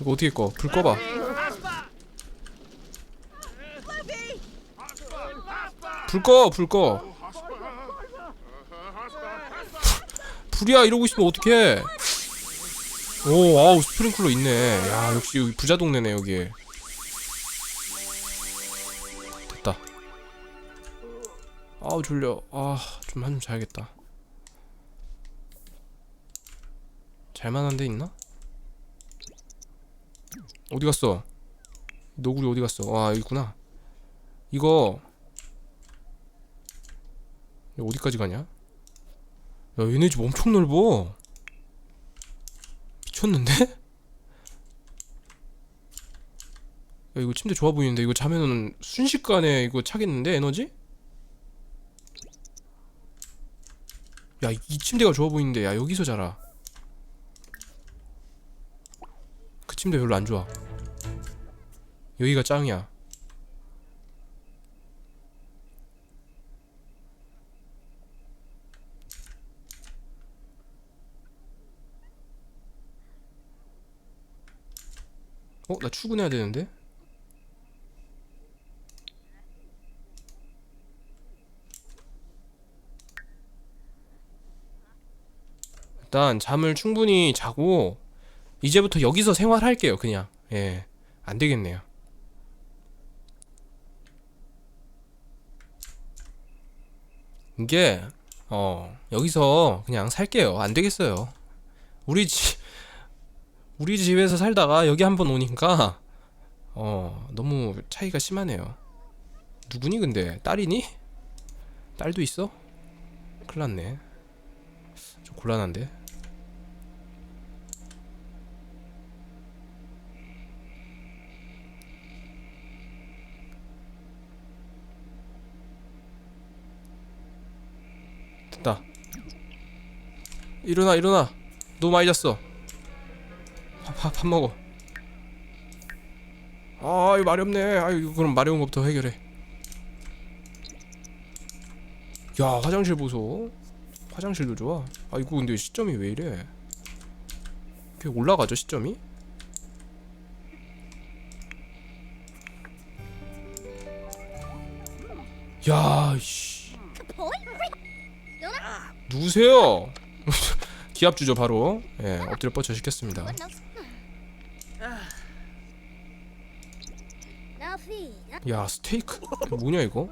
이거 어떻게 꺼? 불 꺼봐. 불 꺼, 불 꺼. 불이야 이러고 있으면 어떡해? 오, 아우 스프링클러 있네. 야 역시 여기 부자 동네네 여기. 됐다. 아우 졸려. 아, 좀 한숨 자야겠다. 잘만한 데 있나? 어디 갔어? 너구리 어디 갔어? 와 여기 있구나. 이거 어디까지 가냐? 야 얘네 집 엄청 넓어. 미쳤는데? 야 이거 침대 좋아 보이는데 이거 자면은 순식간에 이거 차겠는데 에너지? 야 이 침대가 좋아 보이는데 야 여기서 자라 그 침대 별로 안 좋아 여기가 짱이야 어? 나 출근해야 되는데? 일단 잠을 충분히 자고 이제부터 여기서 생활할게요 그냥. 예 안되겠네요. 이게 어 여기서 그냥 살게요. 안되겠어요. 우리 집 우리 집에서 살다가 여기 한번 오니까 어 너무 차이가 심하네요. 누구니 근데? 딸이니? 딸도 있어? 큰일났네. 좀 곤란한데 됐다. 일어나 일어나. 너무 많이 잤어. 밥, 밥, 밥 먹어. 아 이거 말이 없네. 아 이거 그럼 마려운 것부터 해결해. 야 화장실 보소. 화장실도 좋아. 아 이거 근데 시점이 왜 이래? 이렇게 올라가죠 시점이? 야 씨. 누구세요? 기합 주죠 바로. 예 엎드려 뻗쳐 시켰습니다. 야 스테이크? 뭐냐 이거?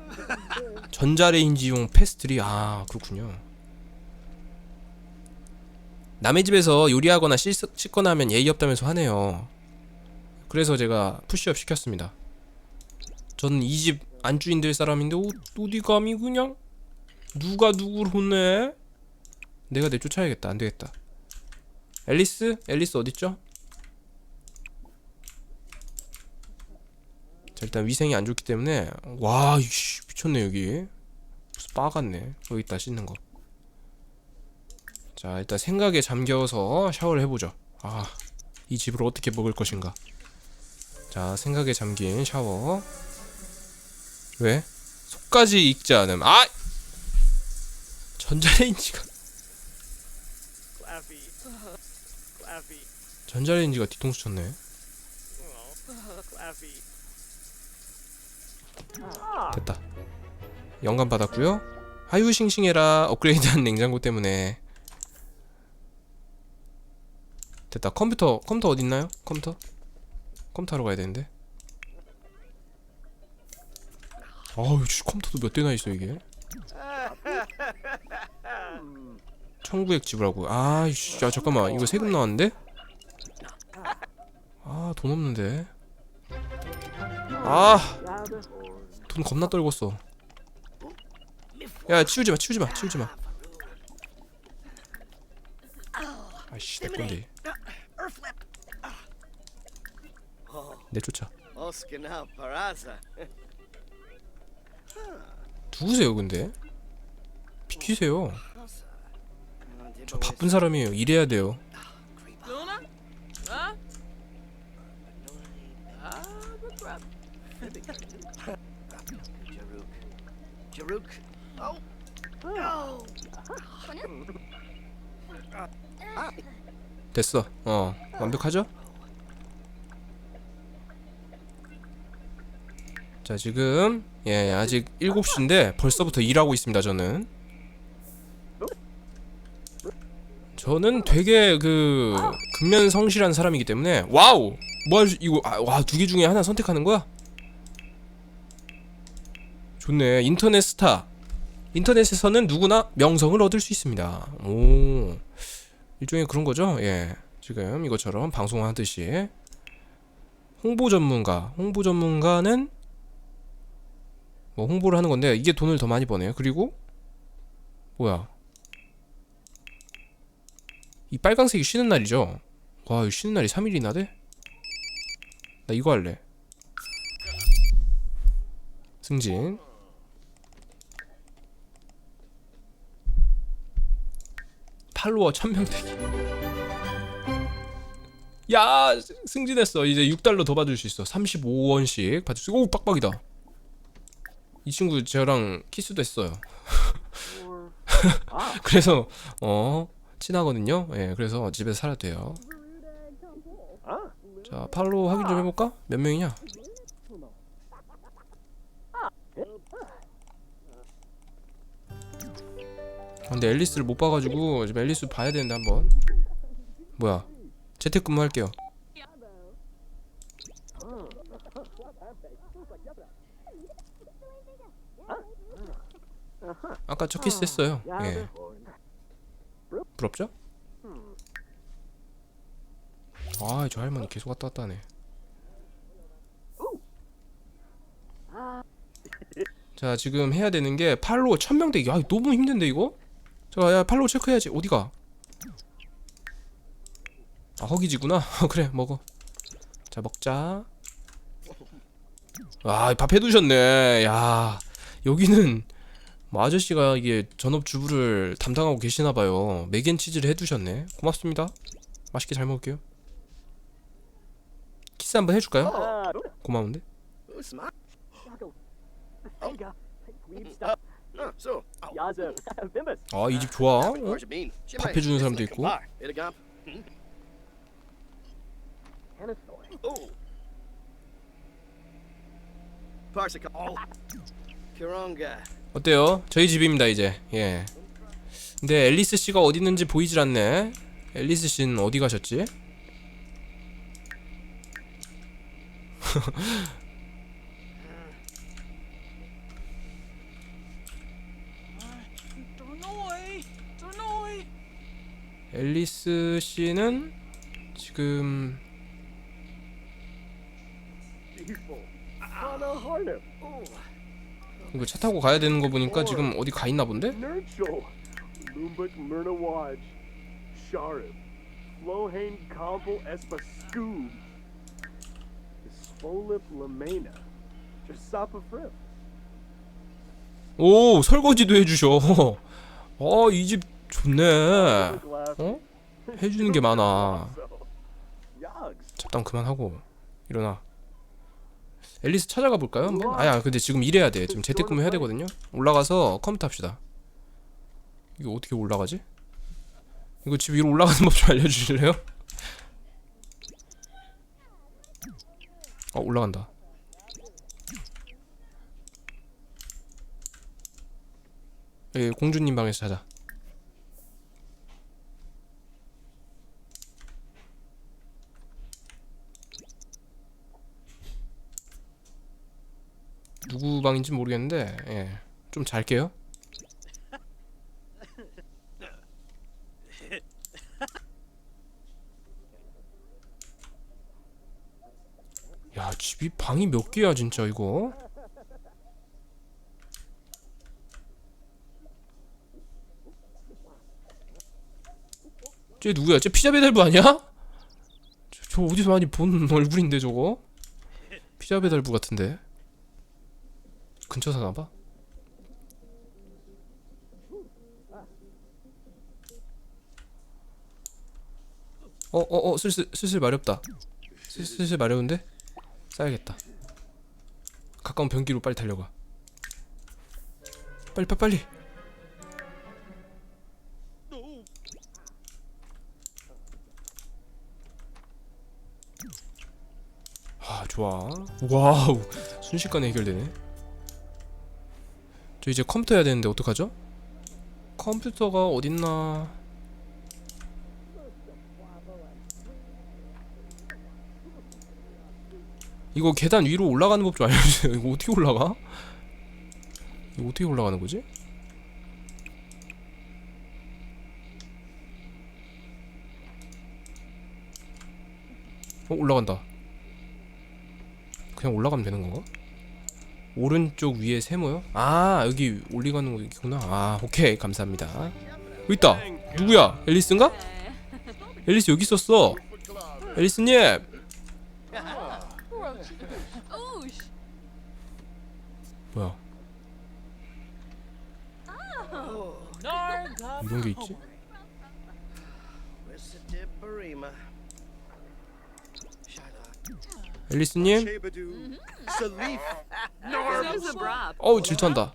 전자레인지용 패스트리? 아 그렇군요. 남의 집에서 요리하거나 씻, 씻거나 하면 예의 없다면서 하네요. 그래서 제가 푸시업 시켰습니다. 저는 이 집 안주인 될 사람인데 어, 어디 감히 그냥? 누가 누구를 혼내 내가 내쫓아야겠다. 안되겠다. 앨리스? 앨리스 어딨죠? 자 일단 위생이 안 좋기 때문에 와 이씨 미쳤네 여기. 무슨 바 같네. 여기 있다 씻는 거 자 일단 생각에 잠겨서 샤워를 해보죠. 아 이 집을 어떻게 먹을 것인가. 자 생각에 잠긴 샤워. 왜? 속까지 익지 않음. 아! 전자레인지가 전자레인지가 뒤통수 쳤네. Clappy. 됐다 영감 받았고요 하유 싱싱해라 업그레이드한 냉장고 때문에 됐다 컴퓨터 컴퓨터 어딨나요? 컴퓨터? 컴퓨터 하러 가야 되는데 아우 씨, 컴퓨터도 몇 대나 있어 이게 청구액 지불하고 아이씨 야 잠깐만 이거 세금 나왔는데? 아 돈 없는데 아 돈 겁나 떨궜어. 야 치우지 마, 치우지 마, 치우지 마. 아이씨 내 건데. 내쫓아. 누구세요, 근데? 비키세요. 저 바쁜 사람이에요. 일해야 돼요. No. 됐어. 어 완벽하죠? 자 지금 예 아직 7시인데 벌써부터 일하고 있습니다 저는 저는 되게 그 근면 성실한 사람이기 때문에 와우! 뭐 이거 아, 와두 개 중에 하나 선택하는 거야? 좋네. 인터넷 스타. 인터넷에서는 누구나 명성을 얻을 수 있습니다. 오. 일종의 그런 거죠? 예. 지금 이것처럼 방송하듯이. 홍보 전문가. 홍보 전문가는 뭐 홍보를 하는 건데 이게 돈을 더 많이 버네요. 그리고 뭐야 이 빨강색이 쉬는 날이죠? 와 이거 쉬는 날이 3일이나 돼? 나 이거 할래. 승진. 팔로워 1000명 되기. 야 승진했어. 이제 6달러 더 받을 수 있어. 35원씩 받을 수 오 빡빡이다. 이 친구 저랑 키스도 했어요. 그래서 어 친하거든요. 예 그래서 집에서 살아도 돼요. 자 팔로우 확인 좀 해볼까? 몇 명이냐? 아, 근데 앨리스를 못 봐가지고 지금 앨리스 봐야 되는데 한번. 뭐야? 재택근무 할게요. 아까 첫 키스 했어요. 예 부럽죠? 아 저 할머니 계속 왔다 갔다 하네. 자 지금 해야 되는 게 팔로워 1000명 되기. 아 너무 힘든데 이거? 자야 팔로워 체크해야지. 어디가? 아 허기지구나. 그래 먹어. 자 먹자. 아밥 해두셨네. 야 여기는 뭐 아저씨가 이게 전업주부를 담당하고 계시나봐요 맥앤치즈를 해두셨네 고맙습니다 맛있게 잘 먹을게요 키스 한번 해줄까요? 고마운데. Oh. Oh. 아이 집 좋아 어? 밥 해주는 사람도 있고. Oh. Oh. 어때요? 저희 집입니다 이제 예 근데 앨리스 씨가 어디 있는지 보이질 않네 앨리스 씨는 어디 가셨지? 앨리스 씨는 지금. 이거 차 타고 가야 되는 거 보니까 지금 어디 가 있나 본데? 오 설거지도 해주셔 어이집 좋네. 어? 해주는 게 많아. 잡담 그만하고 일어나 앨리스 찾아가 볼까요 한번? 아야 근데 지금 일해야 돼. 지금 재택근무 해야 되거든요. 올라가서 컴퓨터 합시다. 이거 어떻게 올라가지? 이거 집 위로 올라가는 법 좀 알려주실래요? 어 올라간다. 여기 공주님 방에서 자자 방인지 모르겠는데 예. 좀 잘게요. 야 집이 방이 몇 개야 진짜 이거 쟤 누구야 쟤 피자 배달부 아니야? 저, 저 어디서 많이 본 얼굴인데 저거 피자 배달부 같은데 근처 사나봐? 어어어 어, 슬슬 슬슬 마렵다. 슬슬, 마려운데? 싸야겠다. 가까운 변기로 빨리 달려가. 빨리 빨리 빨리! 아 좋아. 와우. 순식간에 해결되네. 저 이제 컴퓨터 해야 되는데 어떡하죠? 컴퓨터가 어딨나 이거 계단 위로 올라가는 법 좀 알려주세요 이거 어떻게 올라가? 이거 어떻게 올라가는 거지? 어 올라간다 그냥 올라가면 되는 건가? 오른쪽 위에 세모요? 아 여기 올리가는 거구나 아 오케이 감사합니다 있다 누구야 앨리스인가? 앨리스 여기 있었어 앨리스님. 뭐야 이런 게 있지? 앨리스님. 어우 질투한다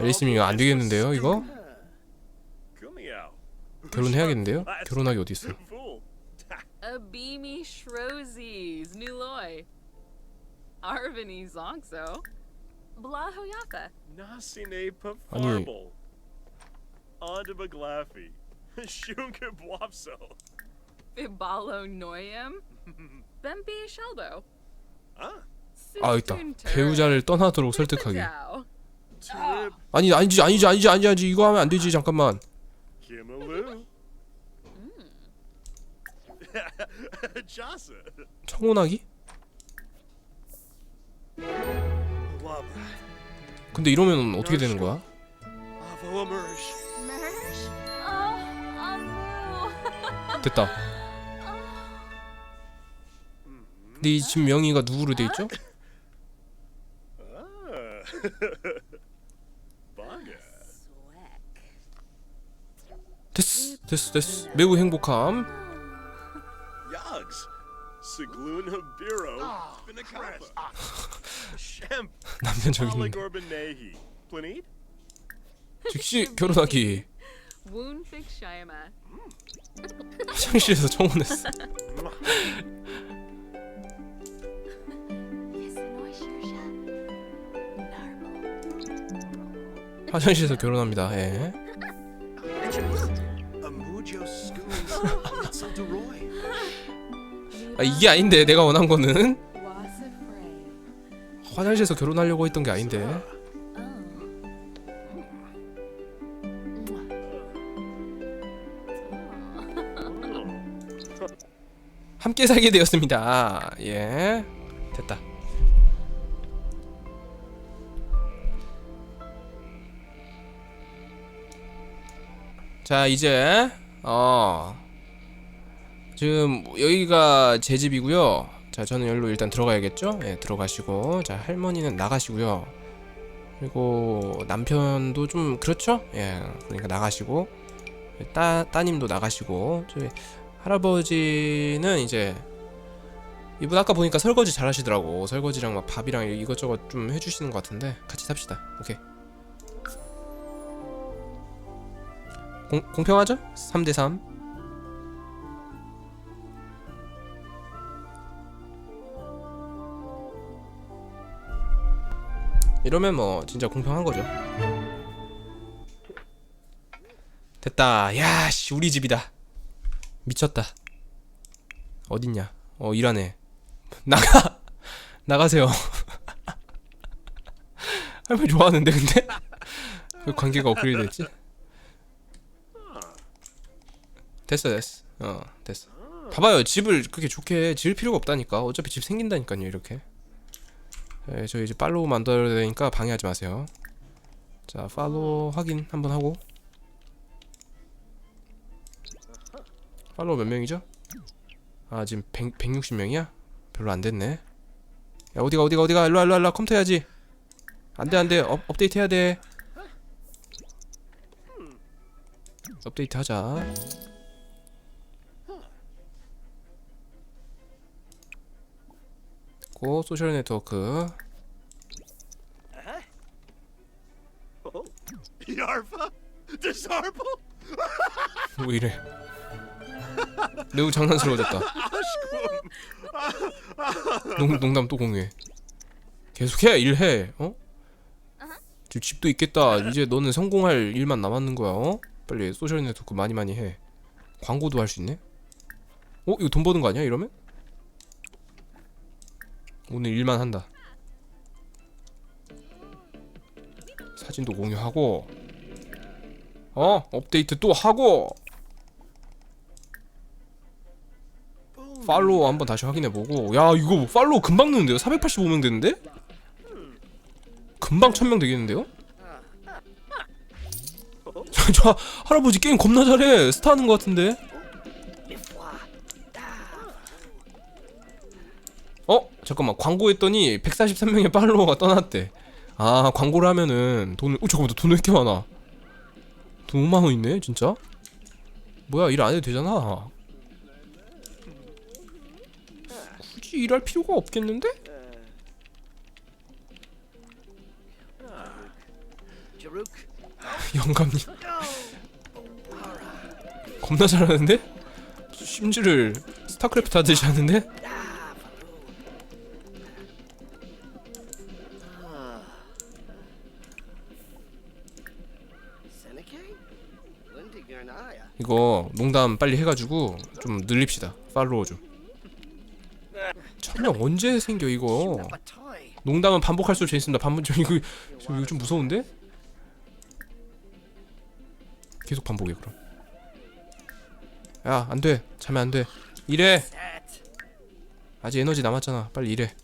앨리스님 이거 안 되겠는데요 이거? 결혼해야겠는데요? 결혼하기 어디 있어 Fool. A beamy Shrozes. Nuloy. Arvini Zonkso. Blahoyaka. Nasine 아 Onto Baglafi. Shunka Bwapso. Fibalo Noyam. Bempi Shelbo. Ah. 아 있다 배우자를 떠나도록 설득하기. 아니 아니지 아니지 아니지 아니지 아니지 이거 하면 안 되지 잠깐만. 청혼하기? 근데 이러면 어떻게 되는 거야? 됐다 근데 이집 명의가 누구로 돼 있죠? Ah. 됐어 됐어 됐어 매우 행복함 Oligorban Nehi. Planete? 즉시 결혼하기. 화장실에서 청혼했어 화장실에서 결혼합니다 예. 아 이게 아닌데 내가 원한 거는. 화장실에서 결혼하려고 했던 게 아닌데 함께 살게 되었습니다. 예 됐다. 자 이제 어 지금 여기가 제 집이고요. 자 저는 여기로 일단 들어가야겠죠? 예 들어가시고. 자 할머니는 나가시고요. 그리고 남편도 좀 그렇죠? 예 그러니까 나가시고. 따 따님도 나가시고. 저희 할아버지는 이제 이분 아까 보니까 설거지 잘 하시더라고. 설거지랑 막 밥이랑 이것저것 좀 해주시는 것 같은데 같이 삽시다. 오케이. 공, 공평하죠? 3대3 이러면 뭐 진짜 공평한 거죠. 됐다. 야씨 우리 집이다 미쳤다. 어딨냐? 어 일하네. 나가 나가세요. 할머니 좋아하는데 근데? 왜 관계가 업그레이드 됐지? 됐어 됐어. 어 됐어. 봐봐요. 집을 그렇게 좋게 지을 필요가 없다니까. 어차피 집 생긴다니까요 이렇게. 네, 저 이제 팔로우 만들어야 되니까 방해하지 마세요. 자 팔로우 확인 한번 하고 팔로우 몇 명이죠? 아 지금 100, 160명이야? 별로 안 됐네 야 어디가 어디가 어디가 일로와 일로와 일로와 컴퓨터 해야지 안돼 안돼 업, 업데이트 해야 돼 업데이트 하자 고 소셜 네트워크? Desirable? 왜 이래? 매우 장난스러워졌다. 농, 농담 또 공유해. 계속해 일해. 어? 지금 집도 있겠다. 이제 너는 성공할 일만 남았는 거야. 어? 빨리 소셜 네트워크 많이 많이 해. 광고도 할 수 있네. 어? 이거 돈 버는 거 아니야? 이러면? 오늘 일만 한다. 사진도 공유하고 어? 업데이트 또 하고 팔로우 한번 다시 확인해보고 야 이거 뭐 팔로우 금방 느는데요? 485명 되는데? 금방 1000명 되겠는데요? 저, 저 할아버지 게임 겁나 잘해 스타 하는 것 같은데 어? 잠깐만 광고했더니 143명의 팔로워가 떠났대 아 광고를 하면은 돈을 어 잠깐만 돈왜 이렇게 많아 돈 5만원 있네 진짜 뭐야 일 안 해도 되잖아 굳이 일할 필요가 없겠는데? Jaruk. 영감님 겁나 잘하는데? 심지를 스타크래프트 하듯이 하는데? Lindigarnaya. 이거 농담 빨리 해가지고 좀 늘립시다 팔로워 좀 천명 언제 생겨 이거. 농담은 반복할수록 재밌습니다 반복 저 이거 저 이거 좀 무서운데? 계속 반복해 그럼 야 안돼 자면 안돼 일해. 아직 에너지 남았잖아 빨리 일해.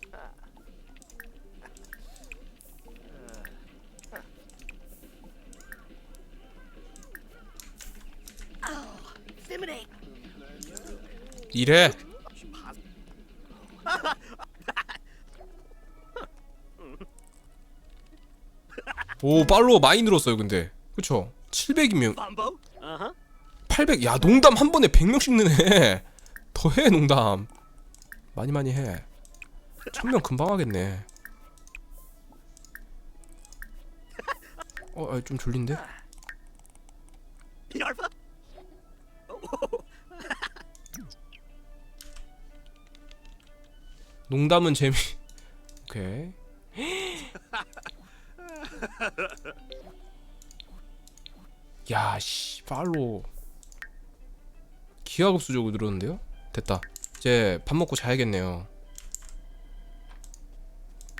일해 오 팔로워 많이 늘었어요 근데. 그쵸? 700이면 Bumbo. Uh-huh. 800, 야 농담 한 번에 100명씩 느네. 더해 농담. 많이 많이 해. 1000명 금방 하겠네. 어, 아, 좀 졸린데? 농담은 재미. 오케이 야씨 팔로 기하급수적으로 늘었는데요? 됐다 이제 밥 먹고 자야겠네요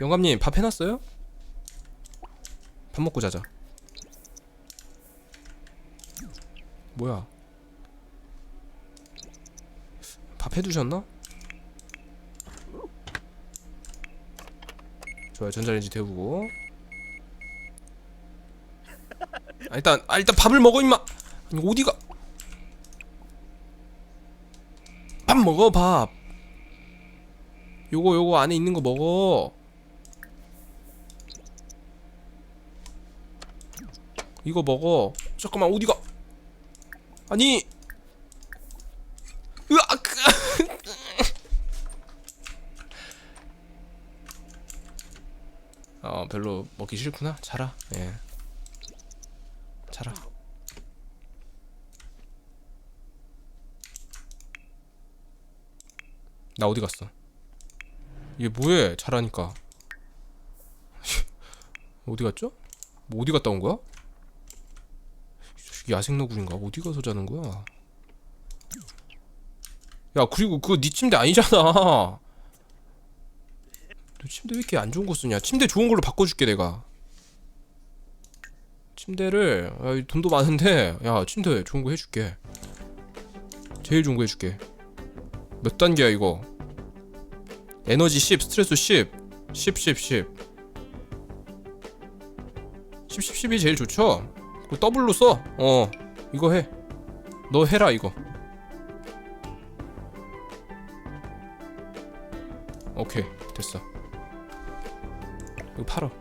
영감님 밥 해놨어요? 밥 먹고 자자 뭐야 밥 해두셨나? 좋아요 전자레인지 데우고 아 일단 아 일단 밥을 먹어 임마. 어디가? 밥 먹어 밥. 요거 요거 안에 있는 거 먹어. 이거 먹어. 잠깐만 어디가? 아니. 으악! 어 별로 먹기 싫구나. 자라. 예 자라 나 어디 갔어 얘 뭐해 자라니까 어디 갔죠? 뭐 어디 갔다 온 거야? 이 자식 야생 너구리인가 어디 가서 자는 거야 야 그리고 그거 네 침대 아니잖아 너 침대 왜 이렇게 안 좋은 거 쓰냐? 침대 좋은 걸로 바꿔줄게 내가. 침대를 야, 이 돈도 많은데 야 침대 좋은 거 해줄게. 제일 좋은 거 해줄게. 몇 단계야 이거? 에너지 10, 스트레스 10, 10, 10, 10. 10, 10, 10이 제일 좋죠? 그 더블로 써. 어 이거 해. 너 해라 이거. 오케이 됐어. 이거 팔어.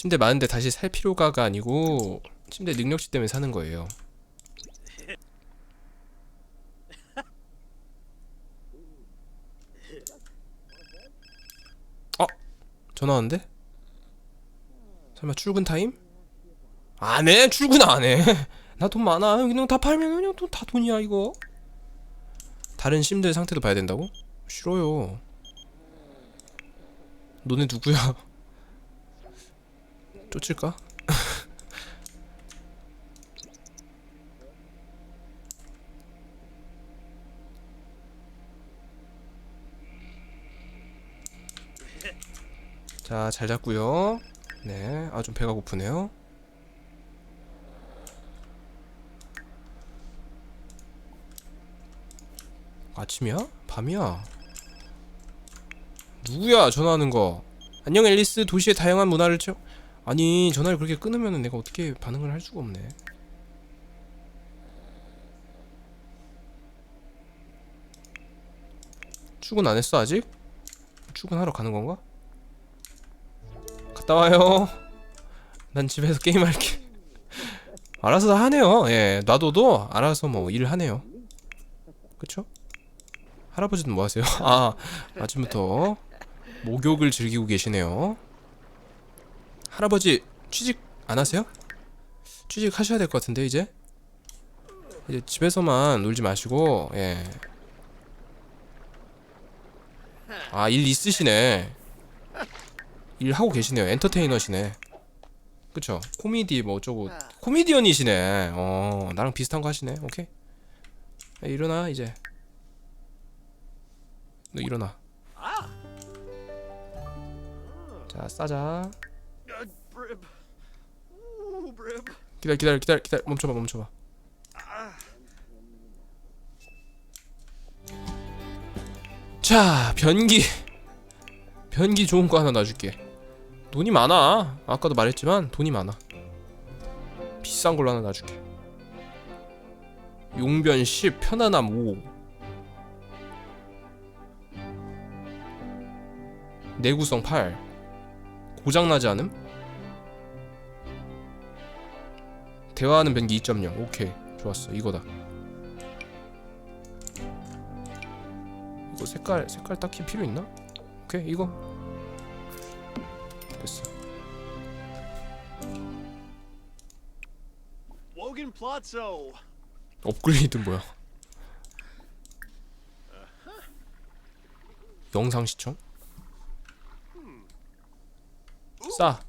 침대 많은데 다시 살 필요가가 아니고 침대 능력치 때문에 사는 거예요. 어? 전화 왔는데? 설마 출근 타임? 안 해! 출근 안 해! 나 돈 많아. 그냥 다 팔면 그냥 또다 돈이야, 이거. 다른 심들 상태도 봐야 된다고? 싫어요. 너네 누구야? 쫓을까? 자, 잘 잤고요. 네, 아 좀 배가 고프네요. 아침이야? 밤이야? 누구야 전화하는 거? 안녕 앨리스 도시의 다양한 문화를 체 아니 전화를 그렇게 끊으면 내가 어떻게 반응을 할 수가 없네 출근 안 했어 아직? 출근하러 가는 건가? 갔다 와요 난 집에서 게임할게 알아서 다 하네요 예 놔둬도 알아서 뭐 일을 하네요 그쵸? 할아버지는 뭐 하세요? 아 아침부터 목욕을 즐기고 계시네요. 할아버지 취직 안 하세요? 취직 하셔야 될 것 같은데 이제 이제 집에서만 놀지 마시고 예. 아 일 있으시네. 일 하고 계시네요. 엔터테이너시네. 그쵸? 코미디 뭐 어쩌고 코미디언이시네. 어 나랑 비슷한 거 하시네. 오케이. 야, 일어나 이제. 너 일어나. 자 싸자. 기다려 기다려 기다려 기다려 멈춰봐 멈춰봐. 자 변기 변기 좋은 거 하나 놔줄게. 돈이 많아. 아까도 말했지만 돈이 많아. 비싼 걸로 하나 놔줄게. 용변 10 편안함 5 내구성 8 고장나지 않음? 대화하는 변기 2.0 오케이. 좋았어. 이거다. 이거 색깔 색깔 딱히 필요 있나? 오케이. 이거. 됐어. 업그레이드 뭐야? 영상 시청? 싸